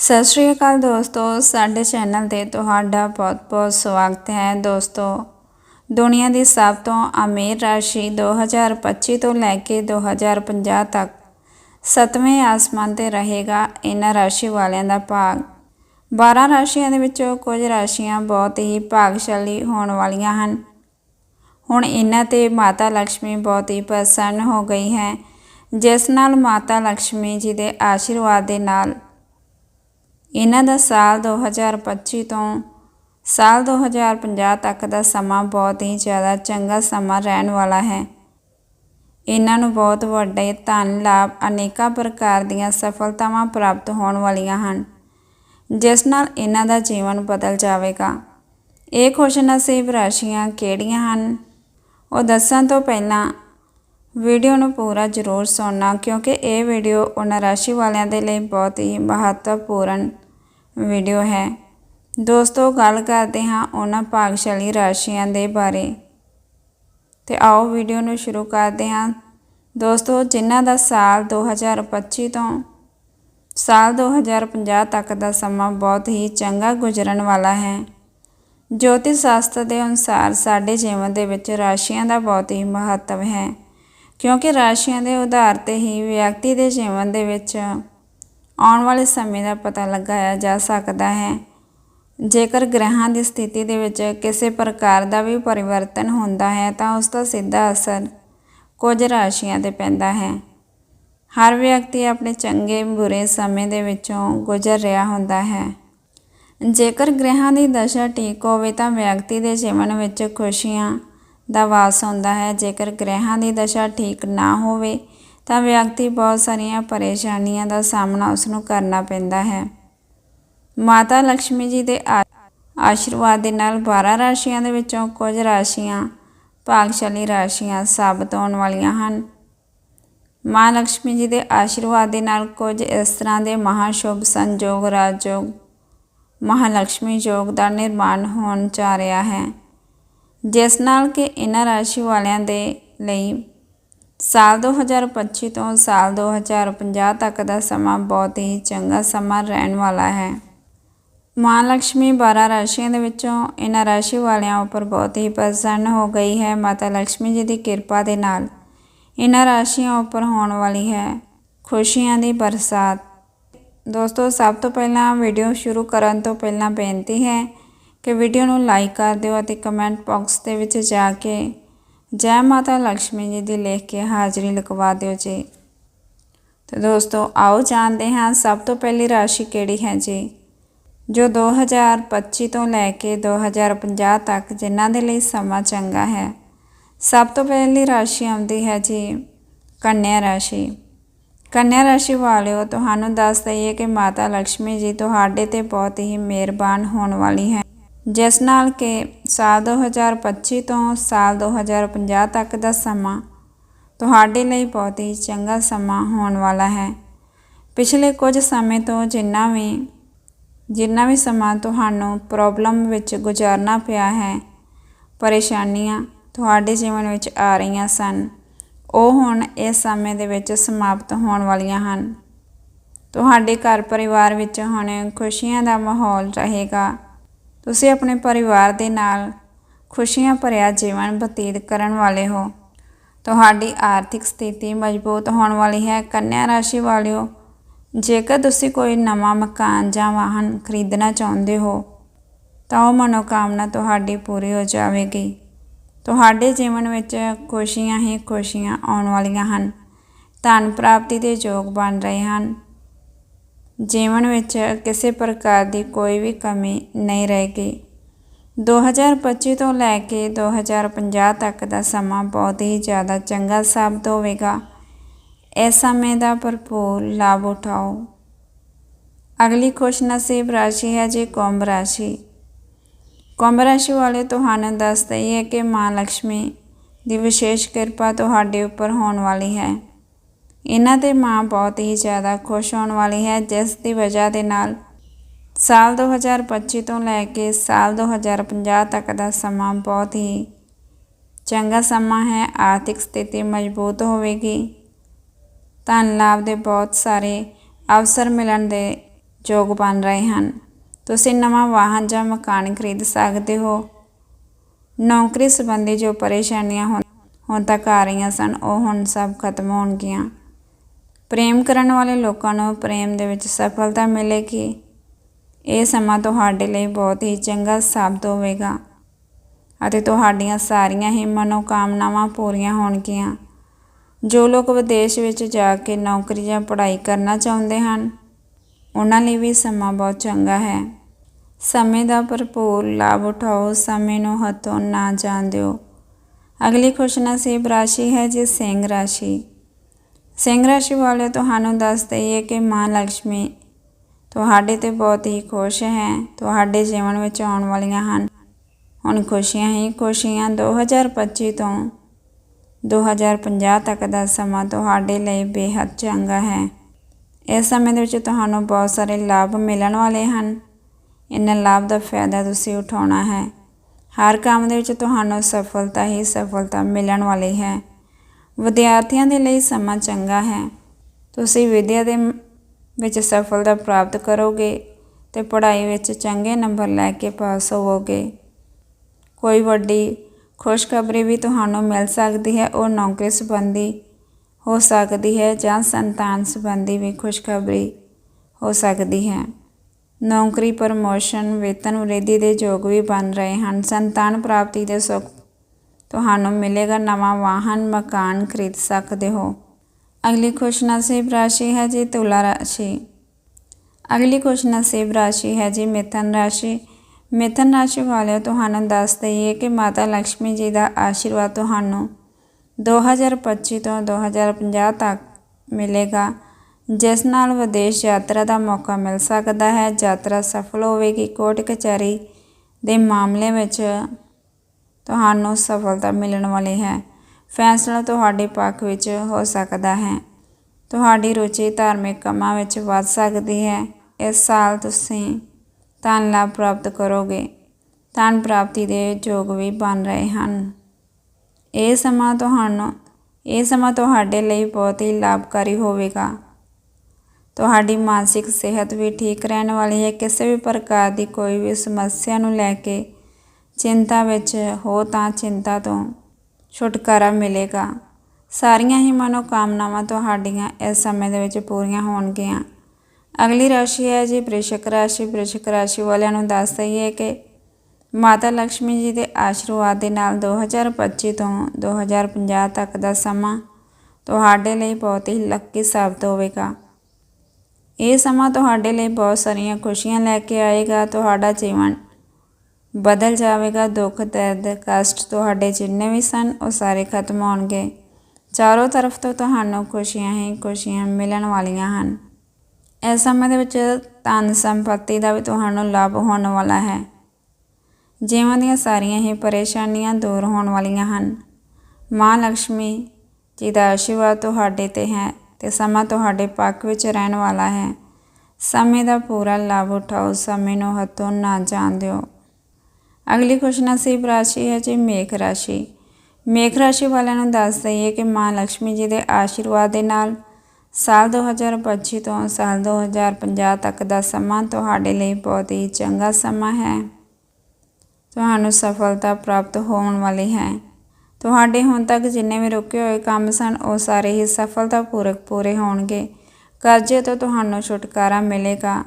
ਸਤਿ ਸ਼੍ਰੀ ਅਕਾਲ ਦੋਸਤੋ, ਸਾਡੇ ਚੈਨਲ ਤੇ ਤੁਹਾਡਾ ਬਹੁਤ-ਬਹੁਤ ਸਵਾਗਤ ਹੈ। ਦੋਸਤੋ, ਦੁਨੀਆ ਦੀ ਸਭ ਤੋਂ ਅਮੀਰ ਰਾਸ਼ੀ 2025 ਤੋਂ ਲੈ ਕੇ 2050 ਤੱਕ ਸਤਵੇਂ ਆਸਮਾਨ ਤੇ ਰਹੇਗਾ ਇਹਨਾਂ ਰਾਸ਼ੀ ਵਾਲਿਆਂ ਦਾ ਭਾਗ। 12 ਰਾਸ਼ੀਆਂ ਦੇ ਵਿੱਚੋਂ ਕੁਝ ਰਾਸ਼ੀਆਂ ਬਹੁਤ ਹੀ ਭਾਗਸ਼ਾਲੀ ਹੋਣ ਵਾਲੀਆਂ ਹਨ। ਹੁਣ ਇਹਨਾਂ ਤੇ ਮਾਤਾ ਲక్ష్ਮੀ ਬਹੁਤ ਹੀ ਪ੍ਰਸੰਨ ਹੋ ਗਈ ਹੈ, ਜਿਸ ਨਾਲ ਮਾਤਾ ਲక్ష్ਮੀ ਜੀ ਦੇ ਆਸ਼ੀਰਵਾਦ ਦੇ ਨਾਲ ਇਹਨਾਂ ਦਾ ਸਾਲ 2025 ਤੋਂ ਸਾਲ 2050 ਤੱਕ ਦਾ ਸਮਾਂ ਬਹੁਤ ਹੀ ਜ਼ਿਆਦਾ ਚੰਗਾ ਸਮਾਂ ਰਹਿਣ ਵਾਲਾ ਹੈ। ਇਹਨਾਂ ਨੂੰ ਬਹੁਤ ਵੱਡੇ ਧਨ ਲਾਭ ਅਨੇਕਾਂ ਪ੍ਰਕਾਰ ਦੀਆਂ ਸਫਲਤਾਵਾਂ ਪ੍ਰਾਪਤ ਹੋਣ ਵਾਲੀਆਂ ਹਨ, ਜਿਸ ਨਾਲ ਇਹਨਾਂ ਦਾ ਜੀਵਨ ਬਦਲ ਜਾਵੇਗਾ। ਇਹ ਖੁਸ਼ਨਸੀਬ ਰਾਸ਼ੀਆਂ ਕਿਹੜੀਆਂ ਹਨ? ਉਹ ਦੱਸਣ ਤੋਂ ਪਹਿਲਾਂ ਵੀਡੀਓ ਨੂੰ ਪੂਰਾ ਜ਼ਰੂਰ ਸੁਣਨਾ, ਕਿਉਂਕਿ ਇਹ ਵੀਡੀਓ ਉਹਨਾਂ ਰਾਸ਼ੀ ਵਾਲਿਆਂ ਦੇ ਲਈ ਬਹੁਤ ਹੀ ਮਹੱਤਵਪੂਰਨ ਵੀਡੀਓ ਹੈ। ਦੋਸਤੋ, ਗੱਲ ਕਰਦੇ ਹਾਂ ਉਹਨਾਂ ਭਾਗਸ਼ਾਲੀ ਰਾਸ਼ੀਆਂ ਦੇ ਬਾਰੇ। ਤੇ ਆਓ ਵੀਡੀਓ ਨੂੰ ਸ਼ੁਰੂ ਕਰਦੇ ਹਾਂ। ਦੋਸਤੋ, ਜਿਨ੍ਹਾਂ ਦਾ ਸਾਲ 2025 ਤੋਂ ਸਾਲ 2050 ਤੱਕ ਦਾ ਸਮਾਂ ਬਹੁਤ ਹੀ ਚੰਗਾ ਗੁਜ਼ਰਨ ਵਾਲਾ ਹੈ। ਜੋਤਿਸ਼ ਸ਼ਾਸਤਰ ਦੇ ਅਨੁਸਾਰ ਸਾਡੇ ਜੀਵਨ ਦੇ ਵਿੱਚ ਰਾਸ਼ੀਆਂ ਦਾ ਬਹੁਤ ਹੀ ਮਹੱਤਵ ਹੈ। ਕਿਉਂਕਿ ਰਾਸ਼ੀਆਂ ਦੇ ਉਧਾਰ ਤੇ ਹੀ ਵਿਅਕਤੀ ਦੇ ਜੀਵਨ ਦੇ ਵਿੱਚ ਆਉਣ ਵਾਲੇ ਸਮੇਂ ਦਾ ਪਤਾ ਲਗਾਇਆ ਜਾ ਸਕਦਾ ਹੈ। ਜੇਕਰ ਗ੍ਰਹਾਂ ਦੀ ਸਥਿਤੀ ਦੇ ਵਿੱਚ ਕਿਸੇ ਪ੍ਰਕਾਰ ਦਾ ਵੀ ਪਰਿਵਰਤਨ ਹੁੰਦਾ ਹੈ, ਤਾਂ ਉਸ ਦਾ ਸਿੱਧਾ ਅਸਰ ਕੁਝ ਰਾਸ਼ੀਆਂ ਤੇ ਪੈਂਦਾ ਹੈ। ਹਰ ਵਿਅਕਤੀ ਆਪਣੇ ਚੰਗੇ, ਬੁਰੇ ਸਮੇਂ ਦੇ ਵਿੱਚੋਂ ਗੁਜ਼ਰ ਰਿਹਾ ਹੁੰਦਾ ਹੈ। ਜੇਕਰ ਗ੍ਰਹਾਂ ਦੀ ਦਸ਼ਾ ਠੀਕ ਹੋਵੇ, ਤਾਂ ਵਿਅਕਤੀ ਦੇ ਜੀਵਨ ਵਿੱਚ ਖੁਸ਼ੀਆਂ ਦਾ ਵਾਸ ਹੁੰਦਾ ਹੈ। ਜੇਕਰ ਗ੍ਰਹਾਂ ਦੀ ਦਸ਼ਾ ਠੀਕ ਨਾ ਹੋਵੇ ਤਾਂ ਵਿਅਕਤੀ ਬਹੁਤ ਸਾਰੀਆਂ ਪਰੇਸ਼ਾਨੀਆਂ ਦਾ ਸਾਹਮਣਾ ਉਸ ਨੂੰ ਕਰਨਾ ਪੈਂਦਾ ਹੈ। ਮਾਤਾ ਲక్ష్ਮੀ ਜੀ ਦੇ ਆਸ਼ੀਰਵਾਦ ਦੇ ਨਾਲ 12 ਰਾਸ਼ੀਆਂ ਦੇ ਵਿੱਚੋਂ ਕੁਝ ਰਾਸ਼ੀਆਂ ਭਾਗਸ਼ਾਲੀ ਰਾਸ਼ੀਆਂ ਸਾਬਤ ਹੋਣ ਵਾਲੀਆਂ ਹਨ। ਮਾਂ ਲక్ష్ਮੀ ਜੀ ਦੇ ਆਸ਼ੀਰਵਾਦ ਦੇ ਨਾਲ ਕੁਝ ਇਸ ਤਰ੍ਹਾਂ ਦੇ ਮਹਾਸ਼ੁਭ ਸੰਜੋਗ ਰਾਜਯੋਗ ਮਹਾਲక్ష్ਮੀ ਯੋਗ ਦਾ ਨਿਰਮਾਣ ਹੋਣ ਜਾ ਰਿਹਾ ਹੈ, ਜਿਸ ਨਾਲ ਕਿ ਇਹਨਾਂ ਰਾਸ਼ੀ ਵਾਲਿਆਂ ਦੇ ਲਈ ਸਾਲ 2025 ਤੋਂ ਸਾਲ 2050 ਤੱਕ ਦਾ ਸਮਾਂ ਬਹੁਤ ਹੀ ਚੰਗਾ ਸਮਾਂ ਰਹਿਣ ਵਾਲਾ ਹੈ। ਮਾਂ ਲక్ష్ਮੀ 12 ਰਾਸ਼ੀਆਂ ਦੇ ਵਿੱਚੋਂ ਇਹਨਾਂ ਰਾਸ਼ੀ ਵਾਲਿਆਂ ਉੱਪਰ ਬਹੁਤ ਹੀ ਪ੍ਰਸੰਨ ਹੋ ਗਈ ਹੈ ਮਾਤਾ ਲక్ష్ਮੀ ਜੀ ਦੀ ਕਿਰਪਾ ਦੇ ਨਾਲ। ਇਹਨਾਂ ਰਾਸ਼ੀਆਂ ਉੱਪਰ ਹੋਣ ਵਾਲੀ ਹੈ ਖੁਸ਼ੀਆਂ ਦੀ ਬਰਸਾਤ। ਦੋਸਤੋ, ਸਭ ਤੋਂ ਪਹਿਲਾਂ ਵੀਡੀਓ ਸ਼ੁਰੂ ਕਰਨ ਤੋਂ ਪਹਿਲਾਂ ਬੇਨਤੀ ਹੈ ਕਿ ਵੀਡੀਓ ਨੂੰ ਲਾਈਕ ਕਰ ਦਿਓ ਅਤੇ ਕਮੈਂਟ ਬਾਕਸ ਦੇ ਵਿੱਚ ਜਾ ਕੇ ਜੈ ਮਾਤਾ ਲక్ష్ਮੀ ਜੀ ਦੀ ਲਿਖ ਕੇ ਹਾਜ਼ਰੀ ਲਗਵਾ ਦਿਓ ਜੀ। ਤੇ ਦੋਸਤੋ, ਆਓ ਜਾਣਦੇ ਹਾਂ ਸਭ ਤੋਂ ਪਹਿਲੀ ਰਾਸ਼ੀ ਕਿਹੜੀ ਹੈ ਜੀ। ਜੋ 2025 ਤੋਂ ਲੈ ਕੇ 2050 ਤੱਕ ਜਿਨ੍ਹਾਂ ਦੇ ਲਈ ਸਮਾਂ ਚੰਗਾ ਹੈ, ਸਭ ਤੋਂ ਪਹਿਲੀ ਰਾਸ਼ੀ ਆਉਂਦੀ ਹੈ ਜੀ ਕੰਨਿਆ ਰਾਸ਼ੀ। ਕੰਨਿਆ ਰਾਸ਼ੀ ਵਾਲਿਓ, ਤੁਹਾਨੂੰ ਦੱਸ ਦਈਏ ਕਿ ਮਾਤਾ ਲక్ష్ਮੀ ਜੀ ਤੁਹਾਡੇ ਤੇ ਬਹੁਤ ਹੀ ਮਿਹਰਬਾਨ ਹੋਣ ਵਾਲੀ ਹੈ। ਜਿਸ ਨਾਲ ਕਿ ਸਾਲ 2025 ਤੋਂ ਸਾਲ 2050 ਤੱਕ ਦਾ ਸਮਾਂ ਤੁਹਾਡੇ ਲਈ ਬਹੁਤ ਹੀ ਚੰਗਾ ਸਮਾਂ ਹੋਣ ਵਾਲਾ ਹੈ। ਪਿਛਲੇ ਕੁਝ ਸਮੇਂ ਤੋਂ ਜਿੰਨਾ ਵੀ ਜਿੰਨਾ ਵੀ ਸਮਾਂ ਤੁਹਾਨੂੰ ਪ੍ਰੋਬਲਮ ਵਿੱਚ ਗੁਜ਼ਾਰਨਾ ਪਿਆ ਹੈ, ਪਰੇਸ਼ਾਨੀਆਂ ਤੁਹਾਡੇ ਜੀਵਨ ਵਿੱਚ ਆ ਰਹੀਆਂ ਸਨ, ਉਹ ਹੁਣ ਇਸ ਸਮੇਂ ਦੇ ਵਿੱਚ ਸਮਾਪਤ ਹੋਣ ਵਾਲੀਆਂ ਹਨ। ਤੁਹਾਡੇ ਘਰ ਪਰਿਵਾਰ ਵਿੱਚ ਹੁਣ ਖੁਸ਼ੀਆਂ ਦਾ ਮਾਹੌਲ ਰਹੇਗਾ। ਤੁਸੀਂ ਆਪਣੇ ਪਰਿਵਾਰ ਦੇ ਨਾਲ ਖੁਸ਼ੀਆਂ ਭਰਿਆ ਜੀਵਨ ਬਤੀਤ ਕਰਨ ਵਾਲੇ ਹੋ। ਤੁਹਾਡੀ ਆਰਥਿਕ ਸਥਿਤੀ ਮਜ਼ਬੂਤ ਹੋਣ ਵਾਲੀ ਹੈ। ਕੰਨਿਆ ਰਾਸ਼ੀ ਵਾਲਿਓ, ਜੇਕਰ ਤੁਸੀਂ ਕੋਈ ਨਵਾਂ ਮਕਾਨ ਜਾਂ ਵਾਹਨ ਖਰੀਦਣਾ ਚਾਹੁੰਦੇ ਹੋ, ਤਾਂ ਉਹ ਮਨੋਕਾਮਨਾ ਤੁਹਾਡੀ ਪੂਰੀ ਹੋ ਜਾਵੇਗੀ। ਤੁਹਾਡੇ ਜੀਵਨ ਵਿੱਚ ਖੁਸ਼ੀਆਂ ਹੀ ਖੁਸ਼ੀਆਂ ਆਉਣ ਵਾਲੀਆਂ ਹਨ। ਧਨ ਪ੍ਰਾਪਤੀ ਦੇ ਯੋਗ ਬਣ ਰਹੇ ਹਨ। ਜੀਵਨ ਵਿੱਚ ਕਿਸੇ ਪ੍ਰਕਾਰ ਦੀ ਕੋਈ ਵੀ ਕਮੀ ਨਹੀਂ ਰਹੇਗੀ 2025 ਤੋਂ ਲੈ ਕੇ 2050 ਤੱਕ ਦਾ ਸਮਾਂ ਬਹੁਤ ਹੀ ਜ਼ਿਆਦਾ ਚੰਗਾ ਸਾਬਤ ਹੋਵੇਗਾ। ਇਸ ਸਮੇਂ ਦਾ ਭਰਪੂਰ ਲਾਭ ਉਠਾਓ। ਅਗਲੀ ਖੁਸ਼ਨਸੀਬ ਰਾਸ਼ੀ ਹੈ ਜੀ ਕੁੰਭ ਰਾਸ਼ੀ। ਕੁੰਭ ਰਾਸ਼ੀ ਵਾਲੇ ਤੁਹਾਨੂੰ ਦੱਸ ਦਈਏ ਕਿ ਮਾਂ ਲక్ష్ਮੀ ਦੀ ਵਿਸ਼ੇਸ਼ ਕਿਰਪਾ ਤੁਹਾਡੇ ਉੱਪਰ ਹੋਣ ਵਾਲੀ ਹੈ। ਇਹਨਾਂ ਤੇ ਮਾਂ ਬਹੁਤ ਹੀ ਜ਼ਿਆਦਾ ਖੁਸ਼ ਹੋਣ ਵਾਲੀ ਹੈ, ਜਿਸ ਦੀ ਵਜ੍ਹਾ ਦੇ ਨਾਲ ਸਾਲ 2025 ਤੋਂ ਲੈ ਕੇ ਸਾਲ 2050 ਤੱਕ ਦਾ ਸਮਾਂ ਬਹੁਤ ਹੀ ਚੰਗਾ ਸਮਾਂ ਹੈ, ਆਰਥਿਕ ਸਥਿਤੀ ਮਜ਼ਬੂਤ ਹੋਵੇਗੀ। ਧਨ ਲਾਭ ਦੇ ਬਹੁਤ ਸਾਰੇ ਅਵਸਰ ਮਿਲਣ ਦੇ ਯੋਗ ਬਣ ਰਹੇ ਹਨ। ਤੁਸੀਂ ਨਵਾਂ ਵਾਹਨ ਜਾਂ ਮਕਾਨ ਖਰੀਦ ਸਕਦੇ ਹੋ। ਨੌਕਰੀ ਸੰਬੰਧੀ ਜੋ ਪਰੇਸ਼ਾਨੀਆਂ ਹੁਣ ਹੁਣ ਤੱਕ ਆ ਰਹੀਆਂ ਸਨ, ਉਹ ਹੁਣ ਸਭ ਖਤਮ ਹੋਣਗੀਆਂ। ਪ੍ਰੇਮ ਕਰਨ ਵਾਲੇ ਲੋਕਾਂ ਨੂੰ ਪ੍ਰੇਮ ਦੇ ਵਿੱਚ ਸਫਲਤਾ ਮਿਲੇਗੀ। ਇਹ ਸਮਾਂ ਤੁਹਾਡੇ ਲਈ ਬਹੁਤ ਹੀ ਚੰਗਾ ਸਾਬਤ ਹੋਵੇਗਾ ਅਤੇ ਤੁਹਾਡੀਆਂ ਸਾਰੀਆਂ ਹੀ ਮਨੋਕਾਮਨਾਵਾਂ ਪੂਰੀਆਂ ਹੋਣਗੀਆਂ। ਜੋ ਲੋਕ ਵਿਦੇਸ਼ ਵਿੱਚ ਜਾ ਕੇ ਨੌਕਰੀ ਜਾਂ ਪੜ੍ਹਾਈ ਕਰਨਾ ਚਾਹੁੰਦੇ ਹਨ, ਉਹਨਾਂ ਲਈ ਵੀ ਸਮਾਂ ਬਹੁਤ ਚੰਗਾ ਹੈ। ਸਮੇਂ ਦਾ ਭਰਪੂਰ ਲਾਭ ਉਠਾਓ, ਸਮੇਂ ਨੂੰ ਹੱਥੋਂ ਨਾ ਜਾਣ ਦਿਓ। ਅਗਲੀ ਖੁਸ਼ਨਸੀਬ ਰਾਸ਼ੀ ਹੈ ਜੀ ਸਿੰਘ ਰਾਸ਼ੀ। ਸਿੰਘ ਰਾਸ਼ੀ ਵਾਲੇ ਤੁਹਾਨੂੰ ਦੱਸ ਦਈਏ ਕਿ ਮਾਂ ਲక్ష్ਮੀ ਤੁਹਾਡੇ ਤੇ ਬਹੁਤ ਹੀ ਖੁਸ਼ ਹੈ। ਤੁਹਾਡੇ ਜੀਵਨ ਵਿੱਚ ਆਉਣ ਵਾਲੀਆਂ ਹਨ। ਹੁਣ ਖੁਸ਼ੀਆਂ ਹੀ ਖੁਸ਼ੀਆਂ 2025 ਤੋਂ 2050 ਤੱਕ ਦਾ ਸਮਾਂ ਤੁਹਾਡੇ ਲਈ ਬੇहद ਚੰਗਾ ਹੈ। ਇਸ ਸਮੇਂ ਦੇ ਵਿੱਚ ਤੁਹਾਨੂੰ ਬਹੁਤ ਸਾਰੇ ਲਾਭ ਮਿਲਣ ਵਾਲੇ ਹਨ। ਇਹਨਾਂ ਲਾਭ ਦਾ ਫਾਇਦਾ ਤੁਸੀਂ ਉਠਾਉਣਾ ਹੈ। ਹਰ ਕੰਮ ਦੇ ਵਿੱਚ ਤੁਹਾਨੂੰ ਸਫਲਤਾ ਹੀ ਸਫਲਤਾ ਮਿਲਣ ਵਾਲੀ ਹੈ। ਵਿਦਿਆਰਥੀਆਂ ਦੇ ਲਈ ਸਮਾਂ ਚੰਗਾ ਹੈ। ਤੁਸੀਂ ਵਿਦਿਆ ਦੇ ਵਿੱਚ ਸਫਲਤਾ ਪ੍ਰਾਪਤ ਕਰੋਗੇ ਤੇ ਪੜ੍ਹਾਈ ਵਿੱਚ ਚੰਗੇ ਨੰਬਰ ਲੈ ਕੇ ਪਾਸ ਹੋਵੋਗੇ। ਕੋਈ ਵੱਡੀ ਖੁਸ਼ਖਬਰੀ ਵੀ ਤੁਹਾਨੂੰ ਮਿਲ ਸਕਦੀ ਹੈ, ਉਹ ਨੌਕਰੀ ਸੰਬੰਧੀ ਹੋ ਸਕਦੀ ਹੈ ਜਾਂ ਸੰਤਾਨ ਸੰਬੰਧੀ ਵੀ ਖੁਸ਼ਖਬਰੀ ਹੋ ਸਕਦੀ ਹੈ। ਨੌਕਰੀ, ਪ੍ਰਮੋਸ਼ਨ, ਵੇਤਨ, ਵ੍ਰਿੱਧੀ ਦੇ ਯੋਗ ਵੀ ਬਣ ਰਹੇ ਹਨ। ਸੰਤਾਨ ਪ੍ਰਾਪਤੀ ਦੇ ਸੁੱਖ ਤੁਹਾਨੂੰ ਮਿਲੇਗਾ ਨਵਾਂ ਵਾਹਨ, ਮਕਾਨ ਖਰੀਦ ਸਕਦੇ ਹੋ। ਅਗਲੀ ਖੁਸ਼ਨਸੀਬ ਰਾਸ਼ੀ ਹੈ ਜੀ ਤੁਲਾ ਰਾਸ਼ੀ। ਅਗਲੀ ਖੁਸ਼ਨਸੀਬ ਰਾਸ਼ੀ ਹੈ ਜੀ ਮਿਥਨ ਰਾਸ਼ੀ। ਮਿਥਨ ਰਾਸ਼ੀ ਵਾਲਿਓ, ਤੁਹਾਨੂੰ ਦੱਸ ਦਈਏ ਕਿ ਮਾਤਾ ਲక్ష్ਮੀ ਜੀ ਦਾ ਆਸ਼ੀਰਵਾਦ ਤੁਹਾਨੂੰ 2025 ਤੋਂ 2050 ਤੱਕ ਮਿਲੇਗਾ, ਜਿਸ ਨਾਲ ਵਿਦੇਸ਼ ਯਾਤਰਾ ਦਾ ਮੌਕਾ ਮਿਲ ਸਕਦਾ ਹੈ। ਯਾਤਰਾ ਸਫਲ ਹੋਵੇਗੀ। ਕੋਰਟ ਕਚਹਿਰੀ ਦੇ ਮਾਮਲੇ ਵਿੱਚ ਤੁਹਾਨੂੰ ਸਫਲਤਾ ਮਿਲਣ ਵਾਲੀ ਹੈ। ਫੈਸਲਾ ਤੁਹਾਡੇ ਪੱਖ ਵਿੱਚ ਹੋ ਸਕਦਾ ਹੈ। ਤੁਹਾਡੀ ਰੁਚੀ ਧਾਰਮਿਕ ਕੰਮਾਂ ਵਿੱਚ ਵੱਧ ਸਕਦੀ ਹੈ। ਇਸ ਸਾਲ ਤੁਸੀਂ ਧਨ ਲਾਭ ਪ੍ਰਾਪਤ ਕਰੋਗੇ। ਧਨ ਪ੍ਰਾਪਤੀ ਦੇ ਯੋਗ ਵੀ ਬਣ ਰਹੇ ਹਨ। ਇਹ ਸਮਾਂ ਤੁਹਾਨੂੰ, ਇਹ ਸਮਾਂ ਤੁਹਾਡੇ ਲਈ ਬਹੁਤ ਹੀ ਲਾਭਕਾਰੀ ਹੋਵੇਗਾ। ਤੁਹਾਡੀ ਮਾਨਸਿਕ ਸਿਹਤ ਵੀ ਠੀਕ ਰਹਿਣ ਵਾਲੀ ਹੈ। ਕਿਸੇ ਵੀ ਪ੍ਰਕਾਰ ਦੀ ਕੋਈ ਵੀ ਸਮੱਸਿਆ ਨੂੰ ਲੈ ਕੇ ਚਿੰਤਾ ਵਿੱਚ ਹੋ ਤਾਂ ਚਿੰਤਾ ਤੋਂ ਛੁਟਕਾਰਾ ਮਿਲੇਗਾ। ਸਾਰੀਆਂ ਹੀ ਮਨੋਕਾਮਨਾਵਾਂ ਤੁਹਾਡੀਆਂ ਇਸ ਸਮੇਂ ਦੇ ਵਿੱਚ ਪੂਰੀਆਂ ਹੋਣਗੀਆਂ। ਅਗਲੀ ਰਾਸ਼ੀ ਹੈ ਜੀ ਬ੍ਰਿਸ਼ਕ ਰਾਸ਼ੀ। ਬ੍ਰਿਸ਼ਕ ਰਾਸ਼ੀ ਵਾਲਿਆਂ ਨੂੰ ਦੱਸ ਦਈਏ ਕਿ ਮਾਤਾ ਲక్ష్ਮੀ ਜੀ ਦੇ ਆਸ਼ੀਰਵਾਦ ਦੇ ਨਾਲ 2025 ਤੋਂ 2050 ਤੱਕ ਦਾ ਸਮਾਂ ਤੁਹਾਡੇ ਲਈ ਬਹੁਤ ਹੀ ਲੱਕੀ ਸਾਬਤ ਹੋਵੇਗਾ। ਇਹ ਸਮਾਂ ਤੁਹਾਡੇ ਲਈ ਬਹੁਤ ਸਾਰੀਆਂ ਖੁਸ਼ੀਆਂ ਲੈ ਕੇ ਆਏਗਾ। ਤੁਹਾਡਾ ਜੀਵਨ ਬਦਲ ਜਾਵੇਗਾ, ਦੁੱਖ, ਦਰਦ, ਕਸ਼ਟ ਤੁਹਾਡੇ ਜਿੰਨੇ ਵੀ ਸਨ, ਉਹ ਸਾਰੇ ਖਤਮ ਹੋਣਗੇ। ਚਾਰੋਂ ਤਰਫ ਤੋਂ ਤੁਹਾਨੂੰ ਖੁਸ਼ੀਆਂ ਹੀ ਖੁਸ਼ੀਆਂ ਮਿਲਣ ਵਾਲੀਆਂ ਹਨ। ਇਸ ਸਮੇਂ ਦੇ ਵਿੱਚ ਧਨ ਸੰਪਤੀ ਦਾ ਵੀ ਤੁਹਾਨੂੰ ਲਾਭ ਹੋਣ ਵਾਲਾ ਹੈ। ਜੀਵਨ ਦੀਆਂ ਸਾਰੀਆਂ ਹੀ ਪਰੇਸ਼ਾਨੀਆਂ ਦੂਰ ਹੋਣ ਵਾਲੀਆਂ ਹਨ। ਮਾਂ ਲక్ష్ਮੀ ਜੀ ਦਾ ਆਸ਼ੀਰਵਾਦ ਤੁਹਾਡੇ ਤੇ ਹੈ ਤੇ ਸਮਾਂ ਤੁਹਾਡੇ ਪੱਖ ਵਿੱਚ ਰਹਿਣ ਵਾਲਾ ਹੈ। ਸਮੇਂ ਦਾ ਪੂਰਾ ਲਾਭ ਉਠਾਓ, ਸਮੇਂ ਨੂੰ ਹੱਥੋਂ ਨਾ ਜਾਣ ਦਿਓ। ਅਗਲੀ ਖੁਸ਼ ਖੁਸ਼ਨਸੀਬ ਰਾਸ਼ੀ ਹੈ ਜੀ ਮੇਖ ਰਾਸ਼ੀ ਮੇਖ ਰਾਸ਼ੀ ਵਾਲਿਆਂ ਨੂੰ ਦੱਸ ਦਈਏ ਕਿ ਮਾਂ ਲక్ష్ਮੀ ਜੀ ਦੇ ਆਸ਼ੀਰਵਾਦ ਦੇ ਨਾਲ ਸਾਲ 2025 ਤੋਂ ਸਾਲ 2050 ਤੱਕ ਦਾ ਸਮਾਂ ਤੁਹਾਡੇ ਲਈ ਬਹੁਤ ਹੀ ਚੰਗਾ ਸਮਾਂ ਹੈ ਤੁਹਾਨੂੰ ਸਫਲਤਾ ਪ੍ਰਾਪਤ ਹੋਣ ਵਾਲੀ ਹੈ ਤੁਹਾਡੇ ਹੁਣ ਤੱਕ ਜਿੰਨੇ ਵੀ ਰੁਕੇ ਹੋਏ ਕੰਮ ਸਨ ਉਹ ਸਾਰੇ ਹੀ ਸਫਲਤਾਪੂਰਕ ਪੂਰੇ ਹੋਣਗੇ ਕਰਜ਼ੇ ਤੋਂ ਤੁਹਾਨੂੰ ਛੁਟਕਾਰਾ ਮਿਲੇਗਾ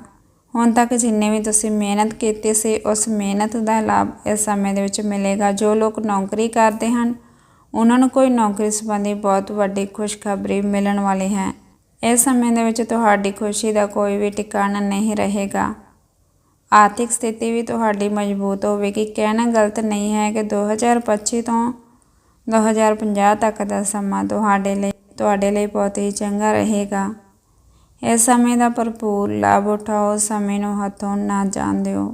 ਹੁਣ ਤੱਕ ਜਿੰਨੇ ਵੀ ਤੁਸੀਂ ਮਿਹਨਤ ਕੀਤੀ ਸੀ, ਉਸ ਮਿਹਨਤ ਦਾ ਲਾਭ ਇਸ ਸਮੇਂ ਦੇ ਵਿੱਚ ਮਿਲੇਗਾ। ਜੋ ਲੋਕ ਨੌਕਰੀ ਕਰਦੇ ਹਨ, ਉਹਨਾਂ ਨੂੰ ਕੋਈ ਨੌਕਰੀ ਸੰਬੰਧੀ ਬਹੁਤ ਵੱਡੀ ਖੁਸ਼ਖਬਰੀ ਮਿਲਣ ਵਾਲੀ ਹੈ। ਇਸ ਸਮੇਂ ਦੇ ਵਿੱਚ ਤੁਹਾਡੀ ਖੁਸ਼ੀ ਦਾ ਕੋਈ ਵੀ ਟਿਕਾਣਾ ਨਹੀਂ ਰਹੇਗਾ। ਆਰਥਿਕ ਸਥਿਤੀ ਵੀ ਤੁਹਾਡੀ ਮਜ਼ਬੂਤ ਹੋਵੇਗੀ। ਕਹਿਣਾ ਗਲਤ ਨਹੀਂ ਹੈ ਕਿ 2025 ਤੋਂ 2050 ਤੱਕ ਦਾ ਸਮਾਂ ਤੁਹਾਡੇ ਲਈ ਤੁਹਾਡੇ ਲਈ ਬਹੁਤ ਹੀ ਚੰਗਾ ਰਹੇਗਾ। ਇਸ ਸਮੇਂ ਦਾ ਭਰਪੂਰ ਲਾਭ ਉਠਾਓ ਸਮੇਂ ਨੂੰ ਹੱਥੋਂ ਨਾ ਜਾਣ ਦਿਓ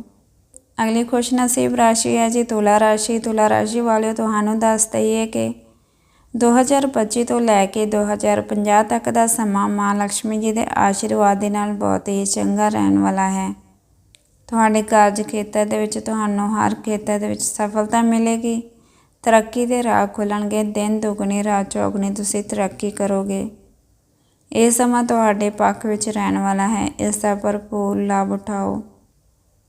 ਅਗਲੀ ਖੁਸ਼ ਨਸੀਬ ਰਾਸ਼ੀ ਹੈ ਜੀ ਤੁਲਾ ਰਾਸ਼ੀ ਤੁਲਾ ਰਾਸ਼ੀ ਵਾਲਿਓ ਤੁਹਾਨੂੰ ਦੱਸ ਦਈਏ ਕਿ 2025 ਤੋਂ ਲੈ ਕੇ 2050 ਤੱਕ ਦਾ ਸਮਾਂ ਮਾਂ ਲక్ష్ਮੀ ਜੀ ਦੇ ਆਸ਼ੀਰਵਾਦ ਦੇ ਨਾਲ ਬਹੁਤ ਹੀ ਚੰਗਾ ਰਹਿਣ ਵਾਲਾ ਹੈ ਤੁਹਾਡੇ ਕਾਰਜ ਖੇਤਰ ਦੇ ਵਿੱਚ ਤੁਹਾਨੂੰ ਹਰ ਖੇਤਰ ਦੇ ਵਿੱਚ ਸਫਲਤਾ ਮਿਲੇਗੀ ਤਰੱਕੀ ਦੇ ਰਾਹ ਖੁੱਲਣਗੇ ਦਿਨ ਦੁਗਣੀ ਰਾਤ ਚੌਗਣੀ ਤੁਸੀਂ ਤਰੱਕੀ ਕਰੋਗੇ ਇਹ ਸਮਾਂ ਤੁਹਾਡੇ ਪੱਖ ਵਿੱਚ ਰਹਿਣ ਵਾਲਾ ਹੈ, ਇਸ ਦਾ ਭਰਪੂਰ ਲਾਭ ਉਠਾਓ।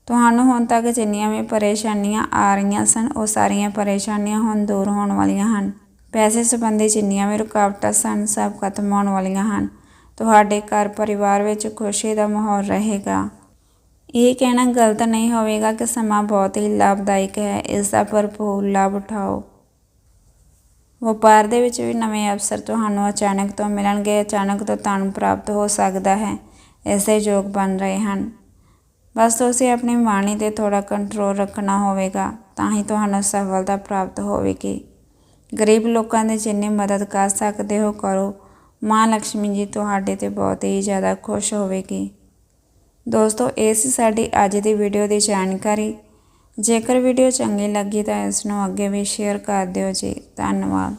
ਤੁਹਾਨੂੰ ਹੁਣ ਤੱਕ ਜਿੰਨੀਆਂ ਵੀ ਪਰੇਸ਼ਾਨੀਆਂ ਆ ਰਹੀਆਂ ਸਨ, ਉਹ ਸਾਰੀਆਂ ਪਰੇਸ਼ਾਨੀਆਂ ਹੁਣ ਦੂਰ ਹੋਣ ਵਾਲੀਆਂ ਹਨ। ਪੈਸੇ ਸੰਬੰਧੀ ਜਿੰਨੀਆਂ ਵੀ ਰੁਕਾਵਟਾਂ ਸਨ, ਸਭ ਖਤਮ ਹੋਣ ਵਾਲੀਆਂ ਹਨ। ਤੁਹਾਡੇ ਘਰ ਪਰਿਵਾਰ ਵਿੱਚ ਖੁਸ਼ੀ ਦਾ ਮਾਹੌਲ ਰਹੇਗਾ। ਇਹ ਕਹਿਣਾ ਗਲਤ ਨਹੀਂ ਹੋਵੇਗਾ ਕਿ ਸਮਾਂ ਬਹੁਤ ਹੀ ਲਾਭਦਾਇਕ ਹੈ, ਇਸ ਦਾ ਭਰਪੂਰ ਲਾਭ ਉਠਾਓ। ਵਪਾਰ ਦੇ ਵਿੱਚ ਵੀ ਨਵੇਂ ਅਵਸਰ ਤੁਹਾਨੂੰ ਅਚਾਨਕ ਤੋਂ ਮਿਲਣਗੇ, ਅਚਾਨਕ ਤੋਂ ਤੁਹਾਨੂੰ ਪ੍ਰਾਪਤ ਹੋ ਸਕਦਾ ਹੈ, ਇਸ ਦੇ ਯੋਗ ਬਣ ਰਹੇ ਹਨ। ਬਸ ਤੁਸੀਂ ਆਪਣੀ ਬਾਣੀ ਤੇ ਥੋੜਾ ਕੰਟਰੋਲ ਰੱਖਣਾ ਹੋਵੇਗਾ, ਤਾਂ ਹੀ ਤੁਹਾਨੂੰ ਸਫਲਤਾ ਪ੍ਰਾਪਤ ਹੋਵੇਗੀ। ਗਰੀਬ ਲੋਕਾਂ ਦੀ ਜਿੰਨੀ ਮਦਦ ਕਰ ਸਕਦੇ ਹੋ ਕਰੋ, ਮਾਂ ਲక్ష్ਮੀ ਜੀ ਤੁਹਾਡੇ ਤੇ ਬਹੁਤ ਹੀ ਜ਼ਿਆਦਾ ਖੁਸ਼ ਹੋਵੇਗੀ। ਦੋਸਤੋ, ਇਹ ਸੀ ਸਾਡੀ ਅੱਜ ਦੀ ਵੀਡੀਓ ਦੀ ਜਾਣਕਾਰੀ। ਜੇਕਰ ਵੀਡੀਓ ਚੰਗੀ ਲੱਗੀ ਤਾਂ ਇਸ ਨੂੰ ਅੱਗੇ ਵੀ ਸ਼ੇਅਰ ਕਰ ਦਿਓ ਜੀ। ਧੰਨਵਾਦ।